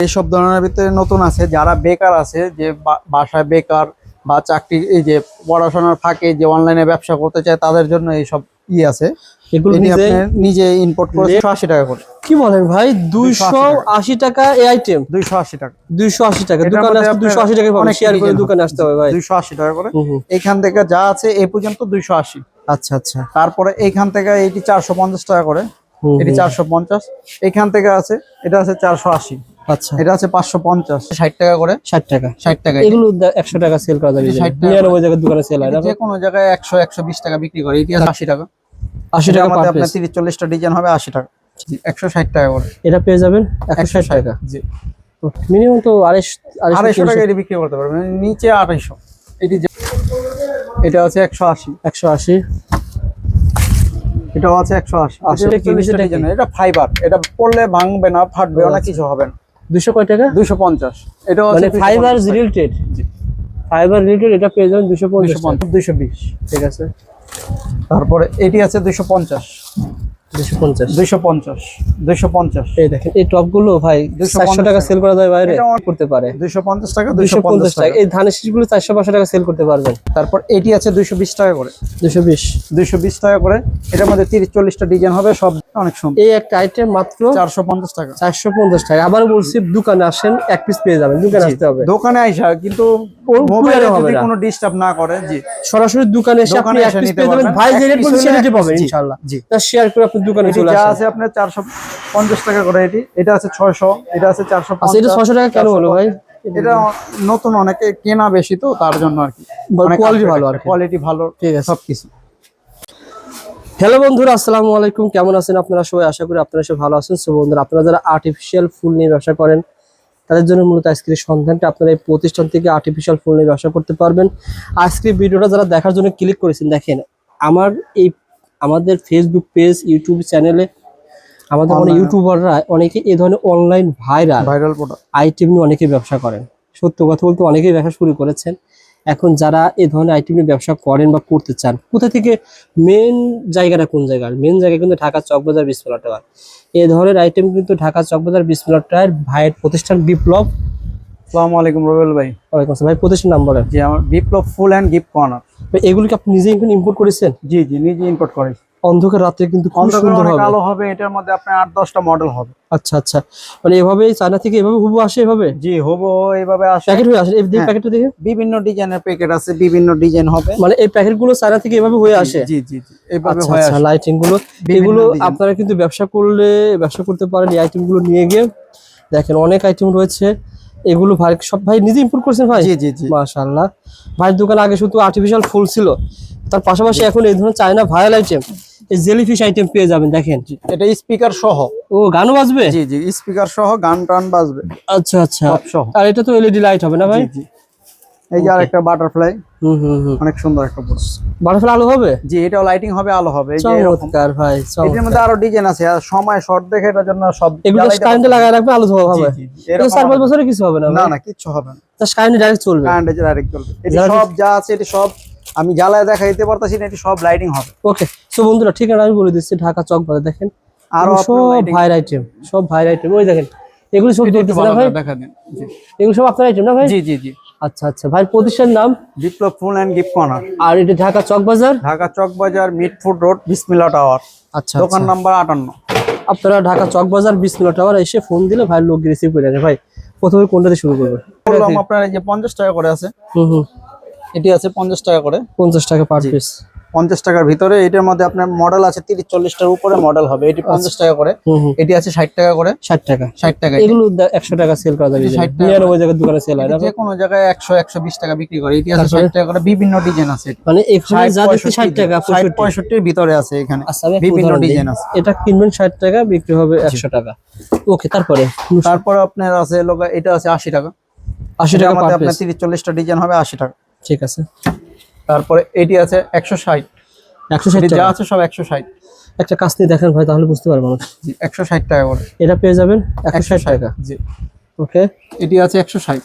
এইসব ধরনের ভিতরে নতুন আছে যারা বেকার আছে যে বাসায় বেকার বা চাকরি এই যে পড়াশোনার ফাঁকে যে অনলাইনে ব্যবসা করতে চায় তাদের জন্য এইসব ই আছে। নিজে ইম্পোর্ট করে আশি টাকা করে। কি বলেন ভাই? দুইশো আশি টাকা। এই আইটেম দুইশো আশি টাকা। দুইশো আশি টাকা। দোকানে দুইশো আশি টাকা অনেক শেয়ার করে দোকানে আসতে হবে ভাই। দুইশো আশি টাকা করে। এখান থেকে যা আছে এই পর্যন্ত দুইশো আশি। আচ্ছা আচ্ছা। তারপরে এইখান থেকে এটি চারশো পঞ্চাশ টাকা করে। এটি চারশো পঞ্চাশ। এখান থেকে আছে এটা আছে চারশো আশি। আচ্ছা। এটা আছে পাঁচশো পঞ্চাশ। ষাট টাকা করে? ষাট টাকা। ষাট টাকা এগুলো একশো টাকা সেল করা যাবে 60 টাকা। দোকানে সেল হয়। না যে কোনো জায়গায় একশো একশো বিশ টাকা বিক্রি করে। এটি আশি টাকা। আশি টাকা আপনার তিরিশ চল্লিশটা ডিজাইন হবে আশি টাকা। একশো ষাট টাকা করে। এটা পেয়ে যাবেন? একশো ষাট টাকা। জি। মিনিমাম তো আড়াইশ টাকা এটি বিক্রি করতে পারবেন। নিচে আড়াইশো। এটি এটা আছে একশো আশি। একশো আশি। এটাও আছে একশো আশি। এটা ফাইবার এটা পড়লে ভাঙবে না ফাটবে না কিছু হবে না। 200 কয় টাকা? 250 এটা মানে ফাইবার রিলেটেড ফাইবার রিলেটেড এটা পেয়ে যাবেন 250 220 ঠিক আছে। তারপরে এটি আছে 250 এই দেখেন এই টপ ভাই চারশো টাকা সেল করা যায় বাইরে। করতে পারে। দুইশো পঞ্চাশ টাকা দুইশো পঞ্চাশ টাকা টাকা। এই ধানের শীষগুলো চারশো পাঁচশো টাকা সেল করতে পারবেন। তারপর এটি আছে দুইশো বিশ টাকা করে। দুশো বিশ। দুইশো বিশ টাকা করে। এটার মধ্যে তিরিশ চল্লিশটা ডিজাইন হবে সব অনেক সুন্দর। এই একটা আইটেম মাত্র চারশো পঞ্চাশ টাকা। চারশো পঞ্চাশ টাকা। আবার বলছি দোকানে আসেন এক পিস পেয়ে যাবেন। দোকানে আসতে হবে। দোকানে আইসা কিন্তু মোবাইলে যদি কোনো ডিস্টার্ব না করে জি। সরাসরি দোকানে এসে আপনি এক পিস নিতে পেয়ে যাবেন। ভাই যে রেট বলছে পাবেন ইনশাআল্লাহ। জি। তা শেয়ার করে আপনি দোকানে চলে যা আসেন আছে আপনার চারশো পঞ্চাশ টাকা করে এটি। এটা আছে ছয়শো এটা আছে চারশো আচ্ছা এটা ছশো টাকা কেন হলো ভাই? এটা নতুন অনেকে কেনা বেশি তো তার জন্য আর কি। quality ভালো আর কোয়ালিটি ভালো ঠিক আছে। সবকিছু। হ্যালো বন্ধুরা আসসালামু আলাইকুম। কেমন আছেন আপনারা সবাই? আশা করি আপনারা সবাই ভালো আছেন। সো বন্ধুরা আপনারা যারা আর্টিফিশিয়াল ফুল নিয়ে ব্যবসা করেন তাদের জন্য মূলত আজকের সন্ধানটা আপনারা এই প্রতিষ্ঠান থেকে আর্টিফিশিয়াল ফুল নিয়ে ব্যবসা করতে পারবেন। আজকের ভিডিওটা যারা দেখার জন্য ক্লিক করেছেন দেখেন আমার এই আমাদের ফেসবুক পেজ ইউটিউব চ্যানেলে আমাদের অনেক ইউটিউবাররা অনেকে এই ধরনের অনলাইন ভাইরাল ভাইরাল আইটেম নিয়ে অনেকেই ব্যবসা করেন। সত্য কথা বলতে অনেকেই ব্যবসা শুরু করেছেন। এখন যারা এই ধরনের আইটেম নিয়ে ব্যবসা করেন বা করতে চান কোথা থেকে মেন জায়গাটা কোন জায়গার? মেন জায়গা কিন্তু ঢাকা চকবাজার বিসমিল্লা টাওয়ার। এই ধরনের আইটেম কিন্তু ঢাকা চকবাজার বিসমিল্লা টাওয়ার ভাইয়ের প্রতিষ্ঠান বিপ্লব। আসসালামু আলাইকুম রবিউল ভাই। ওয়ালাইকুম আসসালাম। ভাই প্রতিষ্ঠান নাম বলেন। জি আমার বিপ্লব ফুল অ্যান্ড গিফট কর্নার। এগুলিকে আপনি নিজে ইম্পোর্ট করেছেন? জি জি নিজে ইম্পোর্ট করি অন্ধকার রাত্রে কিন্তু খুব সুন্দর হবে। আলো হবে এটার মধ্যে আপনার আট দশটা মডেল হবে। আচ্ছা আচ্ছা। মানে এভাবে চায়না থেকে এভাবে হুবু আসে এভাবে? জি হব এইভাবে আসে। প্যাকেট হয়ে আসে। এই। প্যাকেটটা দেখে বিভিন্ন ডিজাইনের প্যাকেট আছে বিভিন্ন ডিজাইন হবে। মানে এই প্যাকেটগুলো চায়না থেকে এভাবে হয়ে আসে? জি জি জি আচ্ছা হয়ে আচ্ছা আসে। লাইটিংগুলো এগুলো আপনারা কিন্তু ব্যবসা করলে ব্যবসা করতে পারেন এই আইটেমগুলো নিয়ে গিয়ে। দেখেন অনেক আইটেম রয়েছে। এগুলো ভাই সব ভাই নিজে ইম্পোর্ট করছেন ভাই? জি জি জি। মাশাআল্লাহ। ভাইয়ের দোকানে আগে শুধু আর্টিফিশিয়াল ফুল ছিল। তার পাশাপাশি এখন এই ধরনের China viral item jellyfish item পেয়ে যাবেন দেখেন। এটা স্পিকার সহ। ও গানও বাজবে? জি জি স্পিকার সহ গান টান বাজবে। আচ্ছা আচ্ছা। সহ। আর এটা তো এলইডি লাইট হবে না ভাই? জি জি। এই যে আরেকটা বাটারফ্লাই হুম হুম হুম। অনেক সুন্দর একটা box। বাটারফ্লাই আলো হবে? জি এটাও লাইটিং হবে আলো হবে এই যে চমৎকার ভাই এটার মধ্যে আরও ডিজাইন আছে আর সময় শর্ট দেখে এটার জন্য সব এগুলো কারেন্টে লাগায় রাখবে আলো হবে জি, জি, এটা। বছরে কিছু হবে না না না কিচ্ছু হবে না। জাস্ট কারেন্টে ডাইরেক্ট চলবে। কারেন্টে ডাইরেক্ট চলবে। এটি সব যা আছে এটি সব আমি জ্বালায় দেখাইতে পারতাছি না এটি সব লাইটিং হবে। ওকে সো বন্ধুরা ঠিকানা আমি বলে দিচ্ছি ঢাকা চক বাজার দেখেন। আরও সব ভাইয়ের আইটেম সব ভাইয়ের আইটেম ওই দেখেন এগুলো সব একটু দেখতেছেন ভাই? দেখা দিন। এগুলো সব আপনার আইটেম না ভাই? জি জি জি। আচ্ছা আচ্ছা। ভাই প্রতিষ্ঠানের নাম? বিপ্লব ফুল অ্যান্ড গিফট কর্নার। আর এটা ঢাকা চক বাজার? ঢাকা চক বাজার মিটফুড রোড বিসমিল্লা টাওয়ার। আচ্ছা দোকান আচ্ছা। নাম্বার আটান্ন। আপনারা ঢাকা চক বাজার বিসমিল্লা টাওয়ার এসে ফোন দিলে ভাই লোক রিসিভ করে নেবে ভাই প্রথমে কোনটা দিয়ে শুরু করবে বললাম আপনার এই যে পঞ্চাশ টাকা করে আছে। হুম হুম। এটি আছে পঞ্চাশ টাকা করে। পঞ্চাশ টাকা পার পিস পঞ্চাশ টাকার ভিতরে এটার মধ্যে আপনার মডেল আছে তিরিশ চল্লিশটার উপরে মডেল হবে। এটি পঞ্চাশ টাকা করে এটি আছে ষাট টাকা করে। ষাট টাকা। ষাট টাকা এগুলো একশো টাকা সেল করা যাবে 60 টাকা। টাকার দোকানে সেল হয় যে কোনো জায়গায় একশো একশো বিশ টাকা বিক্রি করে। এটি আছে ষাট টাকা করে বিভিন্ন ডিজাইন আছে। মানে ষাট, ষাট টাকা ষাট, পঁয়ষট্টি। পঁয়ষট্টির ভিতরে আছে এখানে। আচ্ছা বিভিন্ন ডিজাইন আছে। এটা কিনবেন ষাট টাকা বিক্রি হবে একশো টাকা। ওকে তারপরে? তারপরে আপনার আছে এটা আছে আশি টাকা। আশি টাকা মধ্যে আপনার তিরিশ চল্লিশটা ডিজাইন হবে আশি টাকা। ঠিক আছে। তারপরে এটি আছে একশো ষাট। একশো ষাট যা আছে সব একশো ষাট। একটা কাজ নিয়ে দেখেন ভাই তাহলে বুঝতে পারব জি একশো ষাট টাকা করে। এটা পেয়ে যাবেন একশো ষাট টাকা। জি। ওকে। এটি আছে একশো ষাট।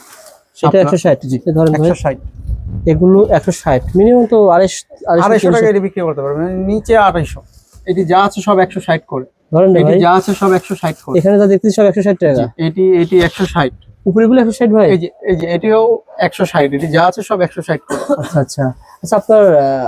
সেটা একশো ষাট জি ধরেন একশো ষাট। এগুলো একশো ষাট। মিনিমাম তো আড়াইশো আড়াইশো টাকা এটি বিক্রি করতে পারবেন। নিচে আড়াইশো। এটি যা আছে সব একশো ষাট করে। ধরেন এটি যা আছে সব একশো ষাট করে। এখানে যা দেখতেছি সব একশো ষাট টাকা। এটি এটি একশো ষাট। উপরে গুলো একশো ষাট ভাই? এই যে এই যে এটিও এটি যা আছে সব একশো আচ্ছা আচ্ছা। আচ্ছা আপনার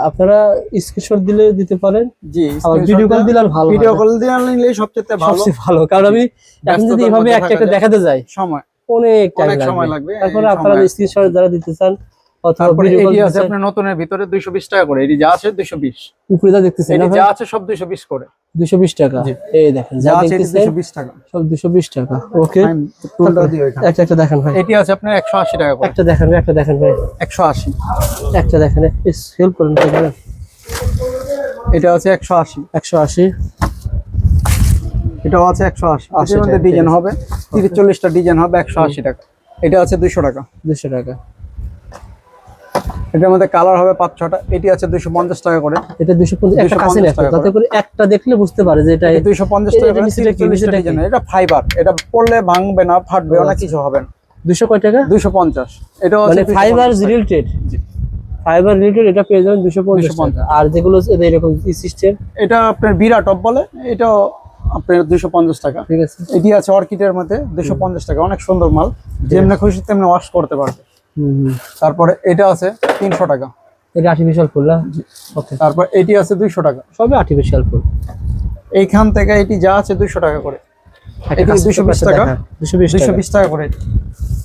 আপনারা স্ক্রিনশট দিলে দিতে পারেন? জি ভিডিও কল দিলে ভালো ভিডিও। কল নিলে সবচেয়ে ভালো। সবচেয়ে ভালো কারণ আমি এখন যদি এভাবে একটা একটা দেখাতে যাই সময়। অনেক টাইম লাগবে। লাগবে তারপরে আপনারা স্ক্রিনশট যারা দিতে চান তারপরে আছে আপনার নতুনের ভিতরে দুইশো বিশ টাকা করে। এটি যা আছে দুইশো বিশ। উপরে যা দেখতেছেন এটি যা আছে সব দুইশো বিশ করে। দুশো বিশ টাকা। এই দেখেন যা দেখতেছেন টাকা। সব ওকে। টুলটা। একটা একটা দেখেন ভাই। এটি আছে আপনার একশো আশি টাকা করে। একটা দেখেন একটা দেখেন ভাই। একশো আশি। একটা দেখেন হেল্প করেন তো ভাই। এটা আছে একশো আশি। একশো আশি। এটাও আছে মধ্যে ডিজাইন হবে। তিরিশ চল্লিশটা ডিজাইন হবে একশো আশি টাকা। এটা আছে দুইশো টাকা। দুশো টাকা। এটার মধ্যে কালার হবে পাঁচ ছটা। এটি আছে দুইশো পঞ্চাশ টাকা করে। এটা দুশো পঞ্চাশ একটা কাছে 250 নেই টাকা যাতে করে। একটা দেখলে বুঝতে পারে যে এটা দুইশো পঞ্চাশ টাকা করে এটা ফাইবার এটা পড়লে ভাঙবে না ফাটবে না আচ্ছা। কিছু হবে না। দুশো কয় টাকা? দুইশো পঞ্চাশ। মানে ফাইবার রিলেটেড ফাইবার রিলেটেড এটা পেয়ে যাবেন দুশো পঞ্চাশ আর যেগুলো এরকম সিস্টেম এটা আপনার বিরা টপ বলে এটাও আপনার দুইশো পঞ্চাশ টাকা। ঠিক আছে। এটি আছে অর্কিডের মধ্যে দুইশো পঞ্চাশ টাকা অনেক সুন্দর মাল। যেমনি খুশি তেমনি ওয়াশ করতে পারবে। তারপরে এটা আছে তিনশো টাকা। এটা আর্টিফিশিয়াল ফুল না? ওকে তারপর এটি আছে দুইশো টাকা। সবই আর্টিফিশিয়াল ফুল। এইখান থেকে এটি যা আছে দুইশো টাকা করে। এটি দুইশো বিশ টাকা। দুশো বিশ টাকা। বিশ টাকা করে।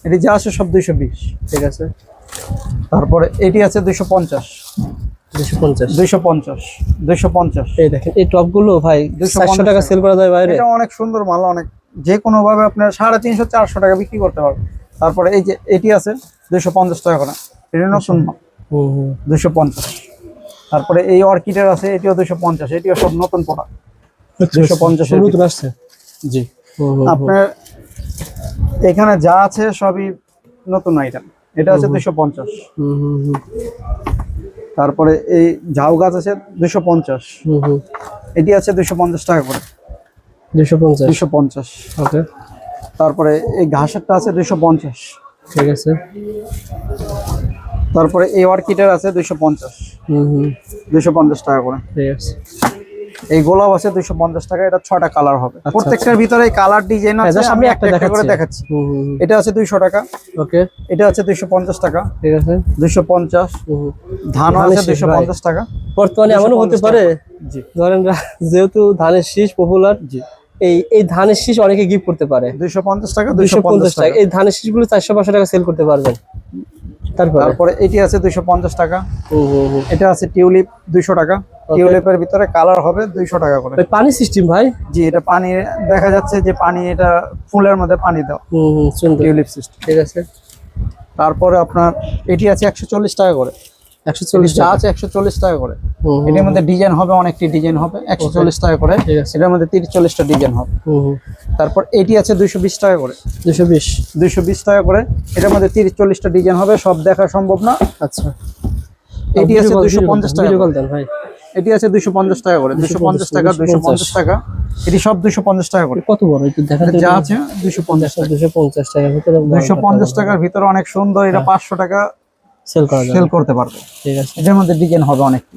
এটি। যা আছে সব দুইশো বিশ। ঠিক আছে। তারপরে এটি আছে দুইশো পঞ্চাশ। দুশো পঞ্চাশ। পঞ্চাশ। এই দেখেন এই টপগুলো ভাই চারশো টাকা সেল করা যায় বাইরে। এটা অনেক সুন্দর মাল অনেক। যে কোনো ভাবে আপনার সাড়ে তিনশো চারশো টাকা বিক্রি করতে পারবেন তারপরে এই যে এটি আছে দুইশো পঞ্চাশ টাকা করে। এটা নতুন হুম পঞ্চাশ। তারপরে এই অর্কিডের আছে এটিও দুইশো পঞ্চাশ। এটিও সব নতুন প্রোডাক্ট দুইশো পঞ্চাশের নতুন আসছে? জি। আপনার এখানে যা আছে সবই নতুন আইটেম এটা আছে দুইশো পঞ্চাশ। তারপরে এই ঝাউ গাছ আছে দুইশো পঞ্চাশ। এটি আছে দুইশো পঞ্চাশ টাকা করে। দুশো পঞ্চাশ। দুইশো পঞ্চাশ। ওকে। তারপরে এই ঘাসেরটা আছে দুইশো পঞ্চাশ। ঠিক আছে। তারপরে এই অর্কিডের আছে দুইশো পঞ্চাশ। হুম দুইশো পঞ্চাশ টাকা করে। ঠিক আছে। এই গোলাপ আছে দুইশো পঞ্চাশ টাকা এটা ছটা কালার হবে। আচ্ছা, প্রত্যেকটার ভিতরে কালার ডিজাইন হ্যাঁ, আছে আমি একটা করে দেখাচ্ছি। এটা আছে দুইশো টাকা। ওকে। এটা আছে দুইশো পঞ্চাশ টাকা। ঠিক আছে। দুইশো পঞ্চাশ। ধান আছে দুইশো। পঞ্চাশ টাকা। বর্তমানে এমনও হতে পারে জি। ধরেন যেহেতু ধানের শীষ পপুলার জি। এই এই ধানের শীষ অনেকে গিফট করতে পারে। দুইশো পঞ্চাশ টাকা দুইশো পঞ্চাশ টাকা। এই ধানের শীষগুলো চারশো পাঁচশো টাকা সেল করতে পারবেন। তারপরে? তারপরে এটি আছে দুইশো পঞ্চাশ টাকা। এটা আছে টিউলিপ দুইশো টাকা। টিউলিপের ভিতরে কালার হবে দুইশো টাকা করে। পানি সিস্টেম ভাই? জি এটা পানি দেখা যাচ্ছে যে পানি এটা ফুলের মধ্যে পানি দাও। হুম হুম সুন্দর। Tulip system. ঠিক আছে। তারপরে আপনার এটি আছে একশো চল্লিশ টাকা করে। একশো চল্লিশ যা আছে একশো চল্লিশ টাকা করে। এটার মধ্যে ডিজাইন হবে অনেকটি ডিজাইন হবে একশো চল্লিশ টাকা করে। এটার মধ্যে তিরিশ চল্লিশটা ডিজাইন হবে। তারপর এটি আছে দুইশো বিশ টাকা করে। দুশো বিশ। দুইশো বিশ টাকা করে। এটার মধ্যে তিরিশ চল্লিশটা ডিজাইন হবে সব দেখা সম্ভব না। আচ্ছা। এটি আছে দুইশো পঞ্চাশ টাকা ভাই। এটি আছে দুইশো পঞ্চাশ টাকা করে। দুইশো পঞ্চাশ টাকা দুইশো পঞ্চাশ। টাকা। এটি সব দুইশো পঞ্চাশ টাকা করে। কত বড়? একটু দেখা যা আছে দুইশো পঞ্চাশ টাকা। দুশো পঞ্চাশ টাকার ভিতরে দুইশো পঞ্চাশ টাকার ভিতরে অনেক সুন্দর এটা পাঁচশো টাকা সেল করা যাবে সেল করতে পারবে। ঠিক আছে। এটার মধ্যে ডিজাইন হবে অনেকটি।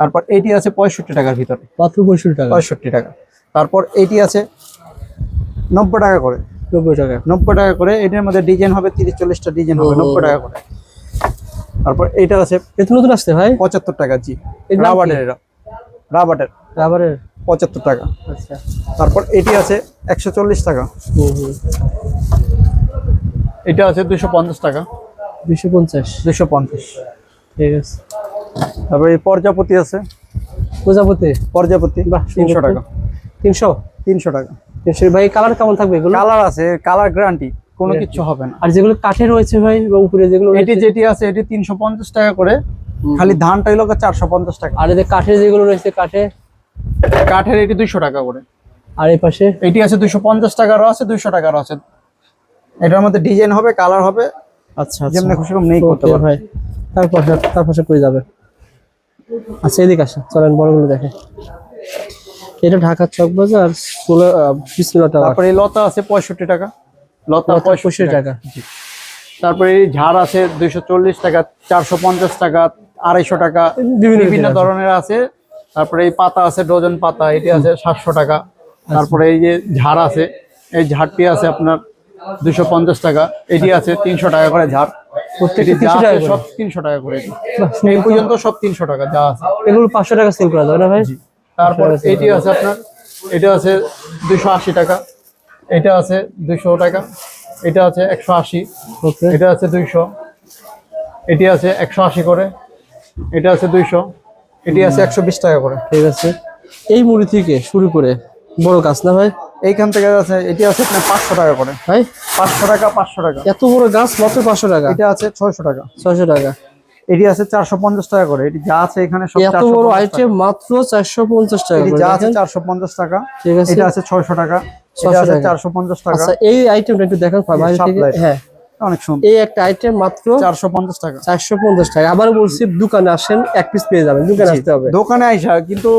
তারপর এটি আছে পঁয়ষট্টি টাকার ভিতরে। মাত্র পঁয়ষট্টি টাকা। পঁয়ষট্টি টাকা। তারপর এটি আছে নব্বই টাকা করে। নব্বই টাকা। নব্বই টাকা করে। এটার মধ্যে ডিজাইন হবে তিরিশ চল্লিশটা ডিজাইন হবে। নব্বই টাকা করে। তারপর এটা আছে এত নতুন আসছে ভাই? পঁচাত্তর টাকা জি। রাবারের এটা রাবারের রাবারের পঁচাত্তর টাকা। আচ্ছা। তারপর এটি আছে একশো চল্লিশ টাকা। এটা আছে দুশো পঞ্চাশ টাকা। দুশো পঞ্চাশ। দুশো পঞ্চাশ। ঠিক আছে। তারপর প্রজাপতি আছে? প্রজাপতি? প্রজাপতি বাহ তিনশো টাকা। তিনশো? তিনশো টাকা। তিনশো। ভাই কালার কেমন থাকবে এগুলো? কালার আছে কালার গ্যারান্টি কোনো কিছু হবে না। আর যেগুলো কাঠের রয়েছে ভাই উপরে যেগুলো এটি যেটি আছে এটি তিনশো পঞ্চাশ টাকা করে। খালি ধানটা হলো চারশো পঞ্চাশ টাকা। আর এদের কাঠের যেগুলো রয়েছে কাঠে? কাঠের এটি দুইশো টাকা করে। আর এই পাশে? এটি আছে দুইশো পঞ্চাশ টাকারও আছে দুইশো টাকারও আছে এটার মধ্যে ডিজাইন হবে কালার হবে। আচ্ছা যেমনি খুশি রকম নেই করতে পারবে ভাই। তার পাশে তার কই যাবে? আচ্ছা এদিকে আসেন চলেন বড়গুলো দেখে। এটা ঢাকা চক বাজার ষোলো বিসমিল্লা তারপরে লতা আছে পঁয়ষট্টি টাকা। লতা পঁয়ষট্টি টাকা। টাকা। তারপরে ঝাড় আছে দুইশো চল্লিশ টাকা চারশো পঞ্চাশ টাকা আড়াইশো টাকা। বিভিন্ন বিভিন্ন ধরনের আছে। তারপরে এই পাতা আছে ডজন পাতা এটি আছে সাতশো টাকা। তারপরে এই যে ঝাড় আছে এই ঝাড়টি আছে আপনার দুশো পঞ্চাশ টাকা। এটি আছে তিনশো টাকা করে ঝাড়। প্রত্যেকটি এটি যা 300 টাকা আছে করে? সব তিনশো টাকা করে। এই পর্যন্ত সব তিনশো টাকা যা আছে। এগুলো পাঁচশো টাকা সেল করা যাবে না ভাই? তারপর এটি আছে আপনার এটা আছে দুশো আশি টাকা। এটা আছে দুশো টাকা। এটা আছে একশো আশি। এটা আছে দুইশো। এটি আছে একশো আশি করে। এটা আছে দুইশো। এটি আছে একশো বিশ টাকা করে। ঠিক আছে। এই মুড়ি থেকে শুরু করে বড় গাছ না ভাই? এইখান থেকে আছে এটি আছে আপনার পাঁচশো টাকা করে। ভাই? পাঁচশো টাকা পাঁচশো টাকা। এত বড় গাছ মাত্র পাঁচশো টাকা? এটা আছে ছয়শো টাকা। ছয়শো টাকা। এটি আছে চারশো পঞ্চাশ টাকা করে। এটি যা আছে এখানে সব এত বড় আইটেম মাত্র চারশো পঞ্চাশ টাকা যা আছে চারশো পঞ্চাশ টাকা। ঠিক আছে। এটা আছে ছয়শো টাকা। এটা 600 আছে চারশো পঞ্চাশ টাকা। আচ্ছা এই আইটেমটা একটু দেখেন হ্যাঁ। অনেক সুন্দর। এই একটা আইটেম মাত্র চারশো পঞ্চাশ টাকা। চারশো পঞ্চাশ টাকা। আবার বলছি দোকানে আসেন এক পিস পেয়ে যাবেন। দোকানে আসতে হবে। দোকানে আইসা কিন্তু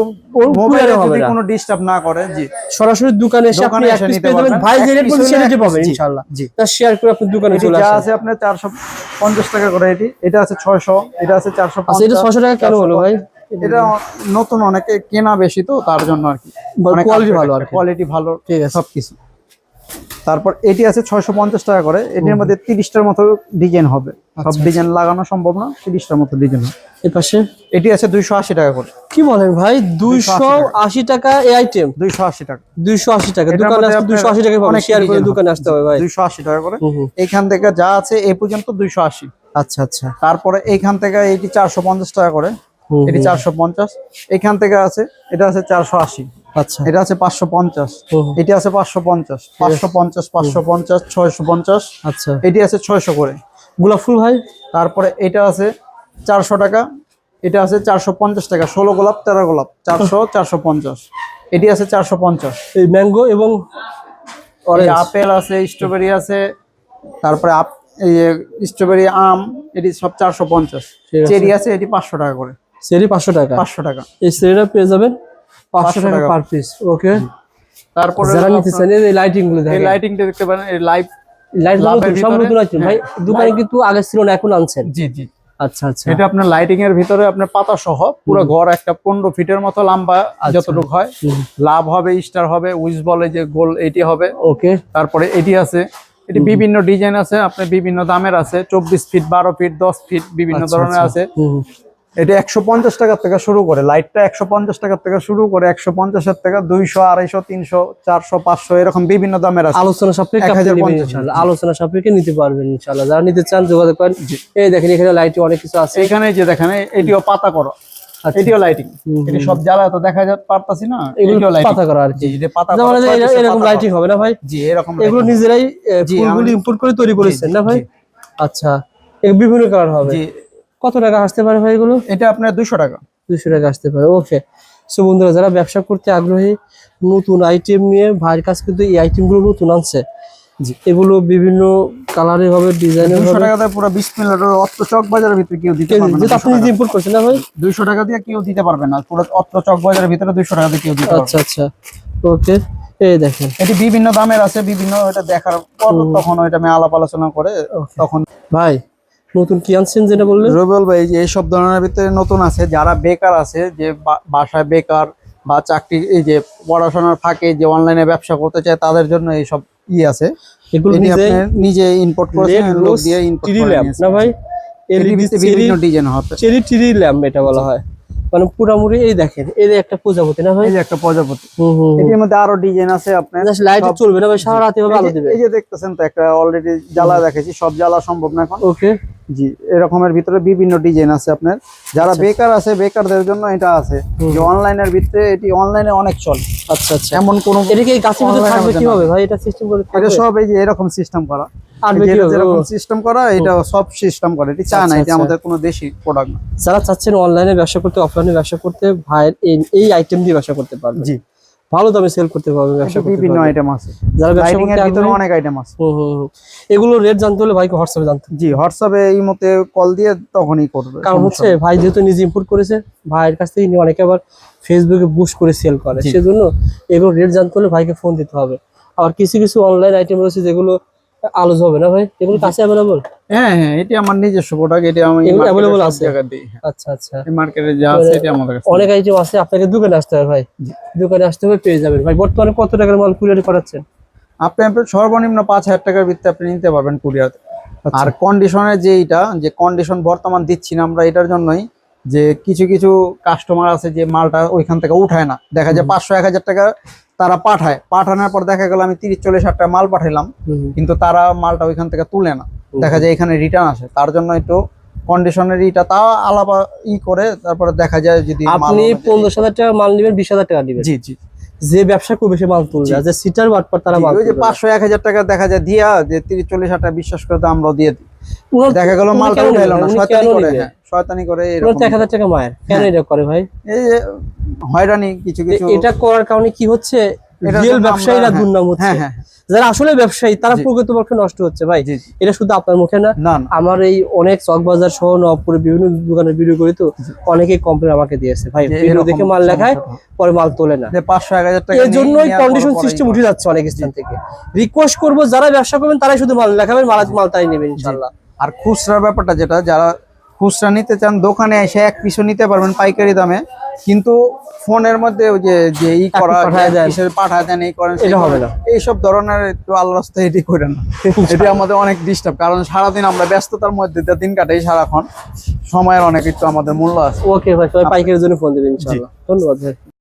মোবাইলে যদি কোনো ডিস্টার্ব না করে জি। সরাসরি দোকানে এসে আপনি এক পিস পেয়ে যাবেন। ভাই যে রেট বলছে সেটা পাবেন ইনশাআল্লাহ। জি। তা শেয়ার করে আপনি দোকানে চলে আছে আপনার চারশো পঞ্চাশ টাকা করে এটি। এটা আছে এটা আছে চারশো আচ্ছা এটা ছশো টাকা কেন হলো ভাই? এটা নতুন অনেকে কেনা বেশি তো তার জন্য আর কি। quality ভালো আর কোয়ালিটি ভালো ঠিক আছে। সবকিছু। তারপর এটি আছে ছয়শো পঞ্চাশ টাকা করে। এটির মধ্যে তিরিশটার মতো ডিজাইন হবে। আচ্ছা, সব ডিজাইন লাগানো সম্ভব না তিরিশটার মতো ডিজাইন হবে। পাশে? এটি আছে দুইশো আশি টাকা করে। কি বলেন ভাই? দুইশো আশি টাকা এই আইটেম দুইশো আশি টাকা। দুইশো আশি টাকা। দোকানে দুইশো আশি টাকা অনেক শেয়ার করে দোকানে আসতে হবে ভাই। দুইশো আশি টাকা করে। এখান থেকে যা আছে এ পর্যন্ত দুইশো আশি। আচ্ছা আচ্ছা। তারপরে এইখান থেকে এটি চারশো পঞ্চাশ টাকা করে। এটি চারশো পঞ্চাশ। এখান থেকে আছে এটা আছে চারশো আশি। আচ্ছা। এটা আছে পাঁচশো পঞ্চাশ। এটি আছে পাঁচশো পঞ্চাশ। পাঁচশো পঞ্চাশ পাঁচশো পঞ্চাশ ছয়শো পঞ্চাশ। আচ্ছা। এটি আছে ছয়শো করে। গোলাপ ফুল ভাই? তারপরে এটা আছে চারশো টাকা। এটা আছে চারশো পঞ্চাশ টাকা। ষোলো গোলাপ তেরো গোলাপ। চারশো চারশো পঞ্চাশ। এটি আছে চারশো পঞ্চাশ। এই ম্যাঙ্গো এবং আপেল আছে স্ট্রবেরি আছে। তারপরে আপ এই স্ট্রবেরি আম এটি সব চারশো পঞ্চাশ। চেরি আছে এটি পাঁচশো টাকা করে। সেরি পাঁচশো টাকা। পাঁচশো টাকা। এই সেরিটা পেয়ে যাবেন পাঁচশো 500 টাকা। Per piece okay? তারপরে যারা নিতে চান এই লাইটিংগুলো এই দেখেন। লাইটিংটা দেখতে পারেন এই লাইট লাইট সব নতুন আইটেম। ভাই হ্যাঁ। দোকানে কিন্তু আগে ছিল না এখন আনছেন। জি জি। আচ্ছা আচ্ছা। এটা আপনার লাইটিং এর ভিতরে আপনার পাতা সহ পুরো ঘর একটা পনেরো ফিটের মতো লম্বা যতটুকু হয়। লাভ হবে স্টার হবে উইজ বলে যে গোল এটি হবে। ওকে। তারপরে এটি আছে। এটি বিভিন্ন ডিজাইন আছে আপনার বিভিন্ন দামের আছে। চব্বিশ ফিট বারো ফিট দশ ফিট বিভিন্ন আচ্ছা, ধরনের আচ্ছা। আছে। এটা একশো পঞ্চাশ টাকার থেকে শুরু করে লাইটটা একশো পঞ্চাশ টাকার থেকে শুরু করে একশো পঞ্চাশের থেকে দুইশো আড়াইশো তিনশো চারশো পাঁচশো এরকম বিভিন্ন দামের আছে। আলোচনা সাপেক্ষে আপনি 1050 নেবেন আলোচনা সাপেক্ষে নিতে পারবেন ইনশাআল্লাহ। যারা নিতে চান যোগাযোগ করেন। এই দেখেন এখানে লাইটে অনেক কিছু আছে। এখানে যে দেখেন এটিও পাতা করো। আচ্ছা। এটিও লাইটিং এটি সব জ্বালা তো দেখা পারতাছি না? এটিও লাইটিং পাতা করা আর কি। পাতা করা, এরকম লাইটিং হবে না ভাই? জি এরকম এগুলো নিজেরাই ফুলগুলি ইম্পোর্ট করে তৈরি করেছেন না ভাই? আচ্ছা। বিভিন্ন কালার হবে। জি কত টাকা আসতে পারে ভাই এগুলো? এটা আপনার দুশো টাকা। দুশো টাকা আসতে পারে ওকে সো বন্ধুরা যারা ব্যবসা করতে আগ্রহী নতুন আইটেম নিয়ে ভাইয়ের কাছে কিন্তু এই আইটেমগুলো নতুন আনছে এগুলো বিভিন্ন কালারে হবে ডিজাইনের দুশো হবে। টাকাতে পুরো বিশ মিনিটের অত্র চক বাজারের ভিতরে কেউ দিতে পারবে না যেটা আপনি ইম্পোর্ট করছেন না ভাই? দুইশো টাকা দিয়ে কেউ দিতে পারবে না পুরো অত্র চক বাজারের ভিতরে দুইশো টাকা দিয়ে কেউ দিতে পারবে আচ্ছা আচ্ছা ওকে এই দেখেন। এটি বিভিন্ন দামের আছে বিভিন্ন এটা দেখার পর তখন ওইটা আমি আলাপ আলোচনা করে তখন ভাই নতুন কি আনছেন যেটা বললেন? রবিউল ভাই যে এইসব ধরনের ভিতরে নতুন আছে যারা বেকার আছে যে বাসায় বেকার বা চাকরি এই যে পড়াশোনার ফাঁকে যে অনলাইনে ব্যবসা করতে চায় তাদের জন্য এই সব ই আছে। এগুলো নিজে নিজে ইম্পোর্ট করেছেন লোক দিয়ে ইম্পোর্ট করে। না ভাই? এর এলইডি ভিতরে বিভিন্ন ডিজাইন হবে। চেরি টিরি ল্যাম্প এটা বলা হয়। মানে পুরামুড়ি এই দেখেন এই একটা প্রজাপতি না ভাই? এই একটা প্রজাপতি। এটির মধ্যে আরও ডিজাইন আছে আপনার লাইট চলবে না ভাই সারা রাতে আলো দিবে। এই যে দেখতেছেন তো একটা অলরেডি জ্বালা দেখেছি সব জ্বালা সম্ভব না এখন। ওকে জি এরকমের ভিতরে বিভিন্ন ডিজাইন আছে আপনার। যারা বেকার আছে বেকারদের জন্য এটা আছে। যে অনলাইনের ভিতরে এটি অনলাইনে অনেক চল। আচ্ছা আচ্ছা। এমন কোনো এটা কি গাছের ভিতরে থাকবে কীভাবে ভাই? এটা সিস্টেম করে এটা সব এই যে এরকম সিস্টেম করা। আটবে এই যে এটা কীভাবে? যেরকম সিস্টেম করা এটা সব সিস্টেম করে। এটি চা না আচ্ছা, এটা আচ্ছা। আমাদের কোনো দেশি প্রোডাক্ট না। যারা চাচ্ছেন অনলাইনে ব্যবসা করতে অফলাইনে ব্যবসা করতে ভাইয়ের এই এই আইটেম দিয়ে ব্যবসা করতে পারবে জি। ভালো দামে সেল করতে পারবে ব্যবসা করতে বিভিন্ন আইটেম আছে। যারা ব্যবসা করতে ভিতরে অনেক আইটেম আছে। হুম হুম হুম। এগুলো রেট জানতে হলে ভাইকে হোয়াটসঅ্যাপে জানতে জি হোয়াটসঅ্যাপে এই মতে কল দিয়ে তখনই করবে কারণ হচ্ছে ভাই যেহেতু নিজে ইম্পোর্ট করেছে ভাইয়ের কাছ থেকে নিয়ে অনেকে আবার ফেসবুকে বুস্ট করে সেল করে। সেজন্য এগুলো রেট জানতে হলে ভাইকে ফোন দিতে হবে। আবার কিছু কিছু অনলাইন আইটেম রয়েছে যেগুলো আলো হবে না ভাই? এগুলো কাছে অ্যাভেলেবল হ্যাঁ হ্যাঁ এটি আমার নিজস্ব প্রোডাক্ট এটি আমি এ আছে? হ্যাঁ। আচ্ছা আচ্ছা। এই মার্কেটে যা আছে এটি আমাদের কাছে। অনেক আইটেম আছে আপনাকে দোকানে আসতে হবে ভাই। দোকানে আসতে হবে পেয়ে যাবেন। ভাই বর্তমানে কত টাকার মাল কুরিয়ার করাচ্ছেন? আপনি সর্বনিম্ন পাঁচ হাজার টাকার ভিত্তিতে আপনি নিতে পারবেন কুরিয়ার আচ্ছা। আর কন্ডিশনের যে এটা যে কন্ডিশন বর্তমান দিচ্ছি না আমরা এটার জন্যই যে কিছু কিছু কাস্টমার আছে যে মালটা ওইখান থেকে উঠায় না। দেখা যায় পাঁচশো এক হাজার টাকা তারা পাঠায়। পাঠানোর পর দেখা গেল আমি তিরিশ চল্লিশ হাজার মাল পাঠাইলাম। কিন্তু তারা মালটা ওইখান থেকে তুলে না। দেখা যায় এখানে রিটার্ন আসে। তার জন্য একটু কন্ডিশনের ইটা তাও আলাদা ই করে তারপরে দেখা যায় যদি আপনি পনেরো হাজার টাকা মাল নেবেন বিশ হাজার টাকা দিবেন জি জি। যে ব্যবসা করবে সে মাল তুলবে যে সিটার বাটপার তারা মাল ওই যে পাঁচশো এক হাজার টাকা দেখা যায় দিয়া যে তিরিশ চল্লিশ হাজার টাকা বিশ্বাস করে তো আমরাও দিয়ে দিই। দেখা গেল মালটা উঠাইলো না শয়তানি করে হ্যাঁ শয়তানি করে এরকম তো এক হাজার টাকা মায়ের। কেন এটা করে ভাই? এই হয়রানি কিছু কিছু এটা করার কারণে কি হচ্ছে? রিয়েল ব্যবসায়ীরা হ্যাঁ, দুর্নাম হচ্ছে? হ্যাঁ হ্যাঁ যারা আসলে ব্যবসায়ী তারা। প্রকৃতপক্ষে নষ্ট হচ্ছে ভাই। এটা শুধু আপনার মুখে না। আমার এই অনেক চকবাজার সহ নবপুরে বিভিন্ন দোকানে ভিডিও করি তো অনেকেই কমপ্লেন আমাকে দিয়েছে ভাই। ভিডিও দেখে মাল লেখায় পরে মাল তোলে না। পাঁচশো এক হাজার টাকা নিয়ে- জন্যই কন্ডিশন সিস্টেম উঠে যাচ্ছে অনেক স্থান থেকে। রিকোয়েস্ট করব যারা ব্যবসা করবেন তারাই শুধু মাল লেখাবেন মাল মাল তাই নেবেন ইনশাল্লাহ। আর খুচরার ব্যাপারটা যেটা যারা খুচরা নিতে চান দোকানে এসে এক পিসও নিতে পারবেন পাইকারি দামে। কিন্তু ফোনের মধ্যে ওই যে যে ই করা দেন। কিসের পাঠায় দেন এই করেন হবে। না। এইসব ধরনের একটু আল্লাহ রাস্তায় এটি করে না। এটি আমাদের অনেক ডিস্টার্ব কারণ সারাদিন আমরা ব্যস্ততার মধ্যে দিন কাটাই সারাক্ষণ। সময়ের অনেক একটু আমাদের মূল্য আছে। ওকে ভাই সবাই পাইকারের জন্য ফোন দেবেন ইনশাল্লাহ ধন্যবাদ ভাই।